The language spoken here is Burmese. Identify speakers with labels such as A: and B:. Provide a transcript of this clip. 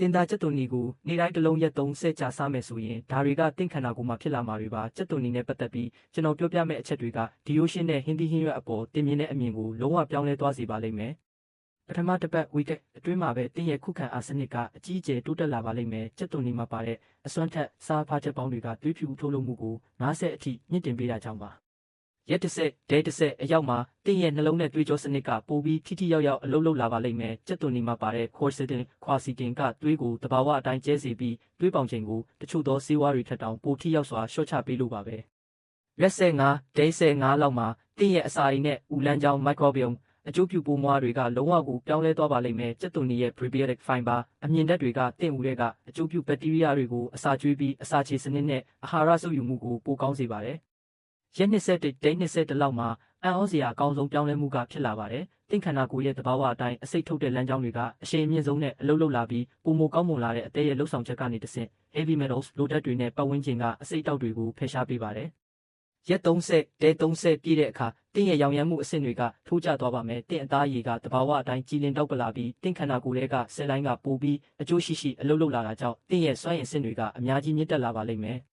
A: တင်သားချက်သွန်နီကိုနေ့တိုင်းတစ်လုံးရက်သုံးဆက်ကြာစားမယ်ဆိုရင်ဒါတွေကတင့်ခန္ဓာကိုယ်မှာဖြစ်လာမှာတွေပါချက်သွန်နီနဲ့ပတ်သက်ပြီးကျွန်တော်ပြောပြမယ့်အချက်တွေကဒီယိုရှင်နဲ့ဟင်းသီးဟင်းရွက်အပေါ်တင်မြင်တဲ့အမြင်ကိုလုံးဝပြောင်းလဲသွားစေပါလိမ့်မယ်ပထမတစ်ပတ်ဝီတက်အတွင်းမှာပဲတင်းရဲ့ခုခံအားစနစ်ကအကြီးအကျယ်တိုးတက်လာပါလိမ့်မယ်ချက်သွန်နီမှာပါတဲ့အစွမ်းထက်စားဖားချက်ပေါင်းတွေကသွေးဖြူထုတ်လုပ်မှုကို90အထိမြင့်တင်ပေးတာကြောင့်ပါ ရက်တစ်ဆက်ဒဲတစ်ဆက်အရောက်မှာတင်းရဲ့နှလုံးနဲ့တွေးကြောစနစ်ကပိုပြီးထိထိရောက်ရောက်အလုပ်လုပ်လာပါလိမ့်မယ်။ကြက်သွန်နီမှာပါတဲ့ quercetin, quercetin ကတွေးကိုတဘာဝအတိုင်းကျဲစီပြီးတွေးပေါင်ချိန်ကိုတချို့သောဆေးဝါးတွေထက်တောင်ပိုထိရောက်စွာရှော့ချပေးလို့ပါပဲ။ရက်ဆက်9ဒဲဆက်9လောက်မှာတင်းရဲ့အစာအိမ်နဲ့ဦးလန်းချောင်း microbiome အကျိုးပြုပိုးမွားတွေကလုံးဝကိုပြောင်းလဲသွားပါလိမ့်မယ်။ကြက်သွန်နီရဲ့ prebiotic fiber အမြင်ဓာတ်တွေကတင့်ဦးတွေကအကျိုးပြုဘက်တီးရီးယားတွေကိုအစာကျွေးပြီးအစာချေစနစ်နဲ့အာဟာရစုပ်ယူမှုကိုပိုကောင်းစေပါတယ်။ ရက်21ဒိတ်21လောက်မှာအံ့ဩစရာအကောင်းဆုံးပြောင်းလဲမှုကဖြစ်လာပါတယ်။တင့်ခန္ဓာကိုယ်ရဲ့သဘာဝအတိုင်းအစိတ်ထုတ်တဲ့လမ်းကြောင်းတွေကအရှိန်အမြင့်ဆုံးနဲ့အလုံးလုံးလာပြီးပုံမကောင်းမွန်လာတဲ့အသေးရဲ့လှုပ်ဆောင်ချက်ကနေတဆင့် heavy metals လိုဓာတ်တွေနဲ့ပတ်ဝန်းကျင်ကအစိတ်တောက်တွေကိုဖယ်ရှားပေးပါတယ်။ရက်30ဒဲ30ပြည့်တဲ့အခါတင့်ရဲ့ရောင်ရမ်းမှုအဆင့်တွေကထိုးကျသွားပါမယ်။တင့်အသားရည်ကသဘာဝအတိုင်းကြည်လင်တောက်ပလာပြီးတင့်ခန္ဓာကိုယ်ရဲ့ကဆယ်လိုင်းကပိုပြီးအကျိုးရှိရှိအလုံးလုံးလာတာကြောင့်တင့်ရဲ့စွမ်းရည်အဆင့်တွေကအများကြီးမြင့်တက်လာပါလိမ့်မယ်။